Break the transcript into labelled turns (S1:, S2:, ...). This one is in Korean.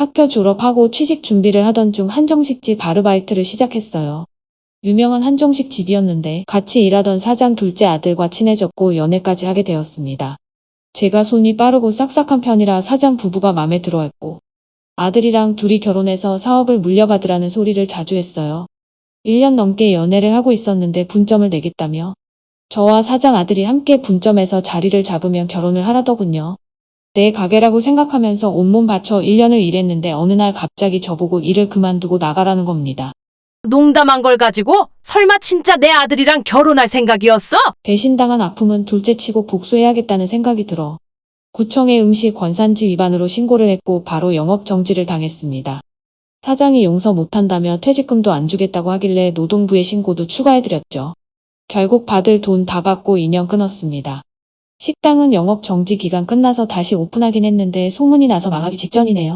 S1: 학교 졸업하고 취직 준비를 하던 중 한정식집 아르바이트를 시작했어요. 유명한 한정식 집이었는데 같이 일하던 사장 둘째 아들과 친해졌고 연애까지 하게 되었습니다. 제가 손이 빠르고 싹싹한 편이라 사장 부부가 마음에 들어했고 아들이랑 둘이 결혼해서 사업을 물려받으라는 소리를 자주 했어요. 1년 넘게 연애를 하고 있었는데 분점을 내겠다며 저와 사장 아들이 함께 분점에서 자리를 잡으면 결혼을 하라더군요. 내 가게라고 생각하면서 온몸 바쳐 1년을 일했는데 어느 날 갑자기 저보고 일을 그만두고 나가라는 겁니다.
S2: 농담한 걸 가지고 설마 진짜 내 아들이랑 결혼할 생각이었어?
S1: 배신당한 아픔은 둘째치고 복수해야겠다는 생각이 들어 구청에 음식 권산지 위반으로 신고를 했고 바로 영업 정지를 당했습니다. 사장이 용서 못한다며 퇴직금도 안 주겠다고 하길래 노동부에 신고도 추가해드렸죠. 결국 받을 돈 다 받고 2년 끊었습니다. 식당은 영업 정지 기간 끝나서 다시 오픈하긴 했는데 소문이 나서 망하기 직전이네요.